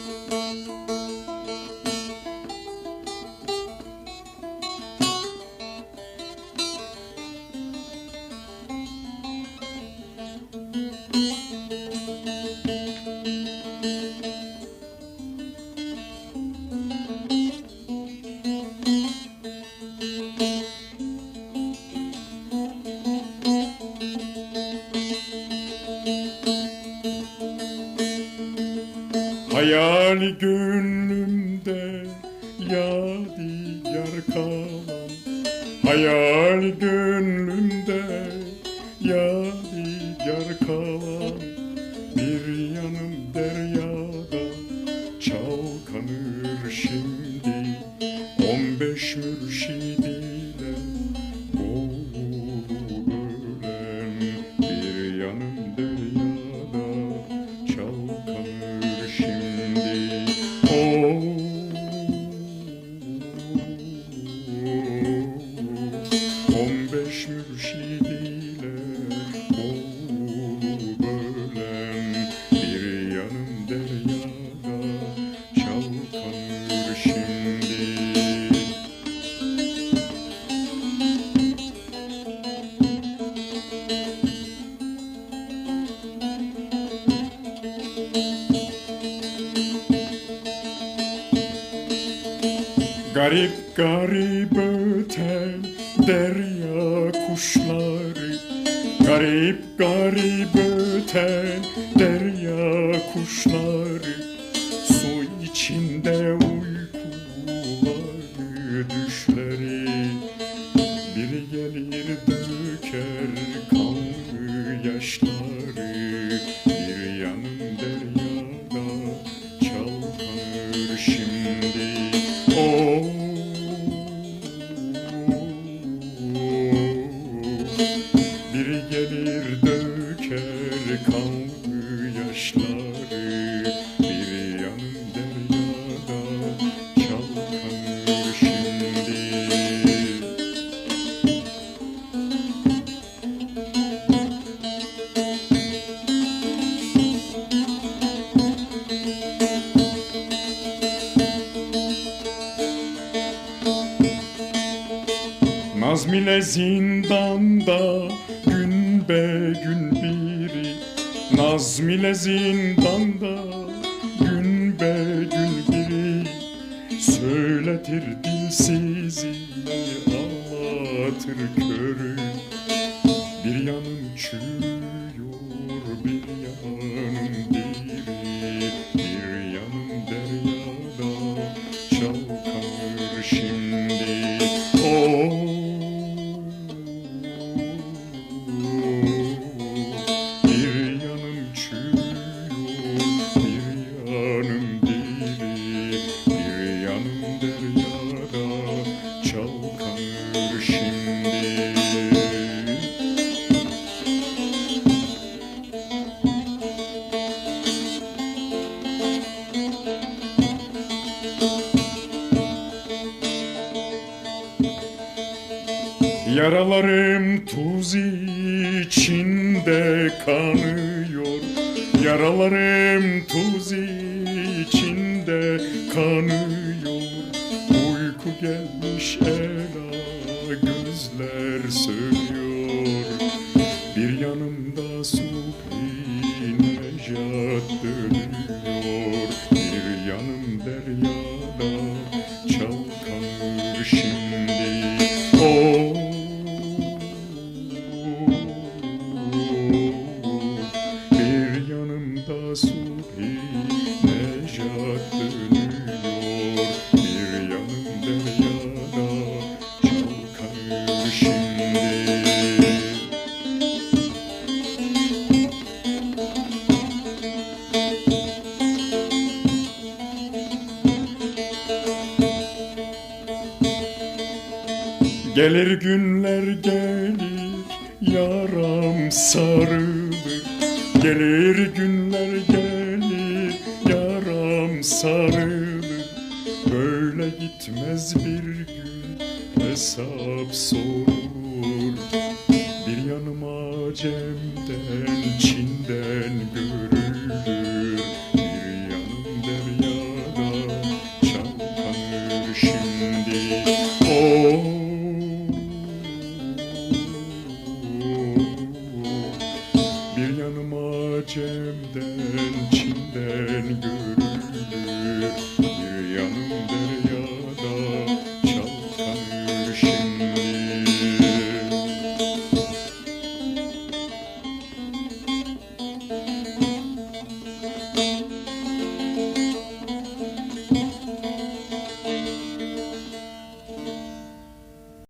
Música Hayal gönlümde yadigar kalan. Hayal gönlümde yadigar kalan. Bir yanım deryada çalkanır şimdi Garip garip öten derya kuşları. Garip garip öten derya kuşları. Su içinde uykuları düşleri. Biri gelir döker kanlı yaşları Nazm ile zindanda gün be gün biri. Nazm ile zindanda gün be gün biri. Söyletir dilsizi ağlatır körü. Bir yanım çürüyor bir yanım diri Yaralarım tuz içinde kanıyor. Yaralarım tuz içinde kanıyor. Uyku gelmiş ela gözler sönüyor. Bir yanımda Subhi Nejat dönüyor. Bir yanım deryada çalkanır şimdi yanımda Subhi Nejat dönüyor. Bir yanım deryada çalkanır şimdi. Gelir günler gelir yaram sarılır Gelir günler gelir yaram sarılır. Böyle gitmez bir gün hesap sorulur. Bir yanıma Cem'den Çin'den görülür. Bir yanım deryada çalkanır şimdi. Oh!